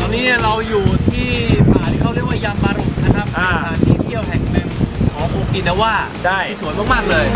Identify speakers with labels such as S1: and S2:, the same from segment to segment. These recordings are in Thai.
S1: ตอนนี้เนี่ยเราอยู่ที่ป่าที่เขาเรียกว่ายามบารุนะครับเป็น
S2: อ่า
S1: สถานที่เที่ยวแห่งหนึ่งของโอกินาวา
S2: ได้
S1: ที่สวยมากๆเลย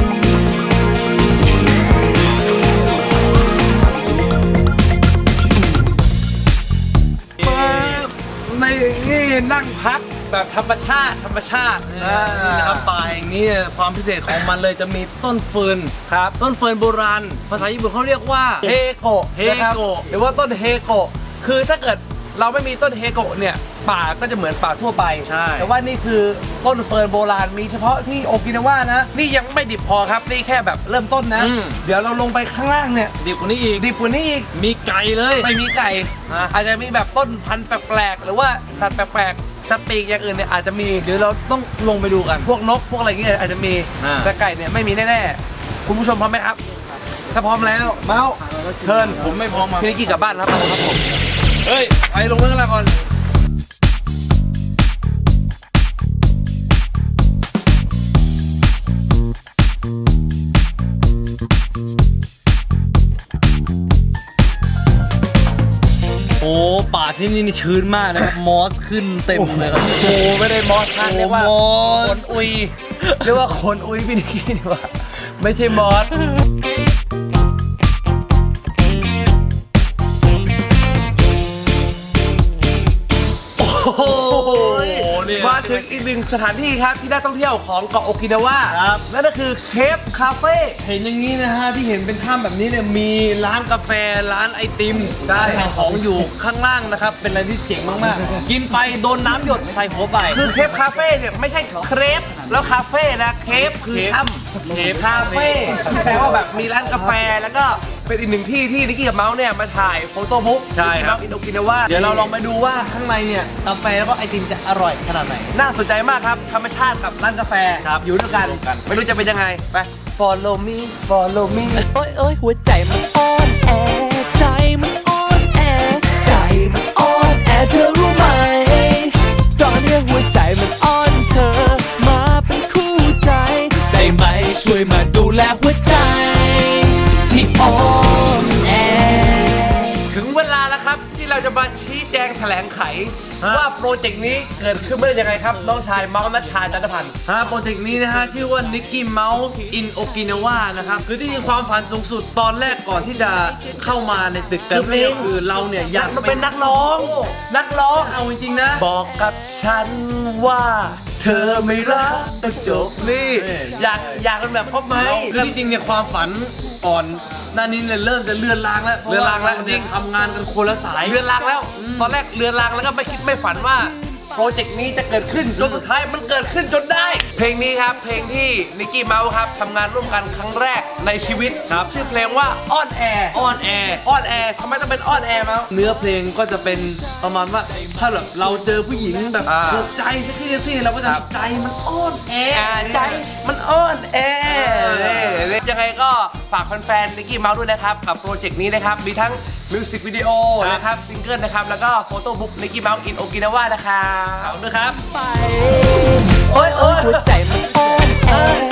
S1: ในนี่นั่งพัก แบบธรรมชาติธรรมชาติ
S2: อ่า
S1: นะครับป่าแห่งนี้เนี่ยความพิเศษของมันเลยจะมีต้นเฟิร์นครับ ต้นเฟิร์นโบราณ ภาษาญี่ปุ่นเขาเรียกว่าเฮโกะเฮโกะหรือว่าต้นเฮโกะคือถ้าเกิดเราไม่มีต้นเฮโกะเนี่ยป่าก็จะเหมือนป่าทั่วไป
S2: ใช่
S1: แต่ว่านี่คือต้นเฟิร์นโบราณมีเฉพาะที่โอกินาวานะ นี่ยังไม่ดิบพอครับ นี่แค่แบบเริ่มต้นนะ
S2: อืม
S1: เดี๋ยวเราลงไปข้างล่างเนี่ย
S2: ดีกว่านี้อีก
S1: ดิบกว่านี้อีก
S2: มีไก่เลย
S1: ไม่มีไก่
S2: อะ
S1: อาจจะมีแบบต้นพันธุ์แปลกๆ หรือว่าสัตว์แปลกๆ สัตว์ปีกอย่างอื่นเนี่ยอาจจะมีเดี๋ยวเราต้องลงไปดูกัน พวกนกพวกอะไรเงี้ยอาจจะมี
S2: อ่า
S1: แต่ไก่เนี่ยไม่มีแน่ๆคุณผู้ชมพร้อมไหมครับ ถ้าพร้อมแล้วเมาส์เชิญ
S2: ผมไม่พร้อมมา
S1: พี่นิกกี้กลับบ้านครับครับผมเฮ้ย ไปลงเรื่องอะไรก่อน
S2: ป่าที่นี่นี่ชื้นมากนะครับมอสขึ้นเต็มเลยครับ
S1: โอ้ไม่ได้มอสท่านเรียกว่า
S2: โอ้มอส
S1: คนอุยเรียกว่าคนอุยพี่นิกกี้ดีกว่าไม่ใช่มอส
S2: โอ้โหเนี่ย
S1: มาถึงอีกหนึ่งสถานที่ครับที่น่าท่องเที่ยวของเกาะโอกินาวา
S2: ครับ
S1: นั่นก็คือเคฟคาเฟ่
S2: เห็นอย่างนี้นะฮะที่เห็นเป็นถ้ำแบบนี้เนี่ยมีร้านกาแฟร้านไอติม
S1: ได้
S2: ขายของอยู่ข้างล่างนะครับ เป็นอะไรที่เจ๋งมากๆ กินไปโดนน้ำหยดใส่หัวไป
S1: คือเคฟคาเฟ่เนี่ยไม่ใช่เครปแล้วคาเฟ่นะเคฟคือ
S2: เคฟ
S1: ถ้ำเคฟคาเฟ่แปลว่าแบบมีร้านกาแฟแล้วก็ เป็นอีกหนึ่งที่ที่นิกกี้กับเมาส์เนี่ยมาถ่ายโฟโต้บุ๊ก
S2: ใช่ครับ
S1: อินโอกินาวา
S2: เดี๋ยวเราลองไปดูว่าข้างในเนี่ยกาแฟแล้วก็ไอติมจะอร่อยขนาดไหน
S1: น่าสนใจมากครับ ธรรมชาติกับร้านกาแฟ
S2: ครับ
S1: อยู่ด้วยกัน ไม่รู้จะเป็นยังไง ไป follow me follow me
S3: โอ้ยโอ้ยหัวใจมัน จะ
S1: มาชี้แจงแถลงไข ว่าโปรเจกต์นี้เกิดขึ้นมาได้ยังไงครับ น้องชายเมาส์นัชชาจันทพันธ์
S2: ฮะโปรเจกต์นี้นะฮะชื่อว่า Nicky Mouse in Okinawa นะครับคือที่จริงความฝันสูงสุดตอนแรกก่อนที่จะเข้ามาในตึกแต่เพลงคือเราเนี่ยอยาก
S1: มันเป็นนักร้อง นักร้อง
S2: เอาจริงๆนะ
S1: บอกกับฉันว่าเธอไม่รักก็จบนี่อยากอยากเป็นแบบพ่อไม้
S2: คือที่จริงเนี่ยความฝันก่อน หน้านี้เนี่ยเริ่มจะเลื่อนลางแล้ว
S1: เลื่อนลางแล้ว
S2: จริงทำงานกันคนละสาย
S1: เรือนรางแล้ว ตอนแรกเรือนรางแล้วก็ไม่คิดไม่ฝันว่าโปรเจกต์นี้จะเกิดขึ้นจนสุดท้ายมันเกิดขึ้นจนได้ เพลงนี้ครับ เพลงที่นิกกี้เมาส์ครับทำงานร่วมกันครั้งแรกในชีวิตครับชื่อเพลงว่าอ้อนแอร์
S2: ออนแอร์
S1: อ้อนแอร์ทำไมต้องเป็นอ้อนแอร์เมาส์
S2: เนื้อเพลงก็จะเป็นประมาณว่าถ้าแบบเราเจอผู้หญิงแบบ
S1: อ่า
S2: ถูกใจสักทีสิเราก็จะ
S1: ครับ
S2: ใจมันอ้อนแอ
S1: อ่า
S2: ร์
S1: ใจมันอ้อนแอร์ยังไงก็ ฝากแฟนๆนิกกี้เมาส์ด้วยนะครับ กับโปรเจกต์นี้นะครับ มีทั้งมิวสิกวิดีโอนะครับซิงเกิลนะครับ แล้วก็โฟโต้บุ๊กนิกกี้เมาส์อินโอกินาวานะครับขอบคุณครับ ไป
S3: โอ้ยโอ้ยหัวใจมันแอ